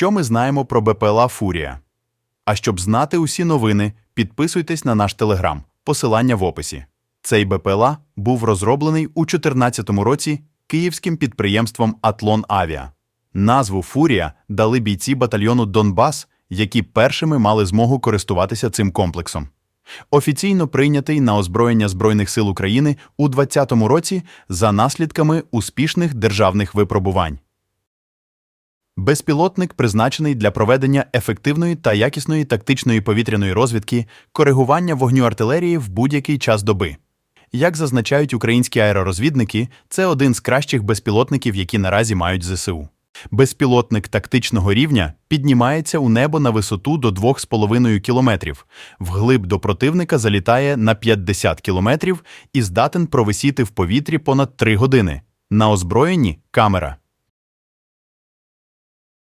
Що ми знаємо про БПЛА Фурія? А щоб знати усі новини, підписуйтесь на наш телеграм, посилання в описі. Цей БПЛА був розроблений у 2014 році київським підприємством Атлон Авіа. Назву Фурія дали бійці батальйону Донбас, які першими мали змогу користуватися цим комплексом. Офіційно прийнятий на озброєння Збройних сил України у 2020 році за наслідками успішних державних випробувань. Безпілотник призначений для проведення ефективної та якісної тактичної повітряної розвідки, коригування вогню артилерії в будь-який час доби. Як зазначають українські аеророзвідники, це один з кращих безпілотників, які наразі мають ЗСУ. Безпілотник тактичного рівня піднімається у небо на висоту до 2,5 кілометрів, вглиб до противника залітає на 50 кілометрів і здатен провисіти в повітрі понад 3 години. На озброєнні камера.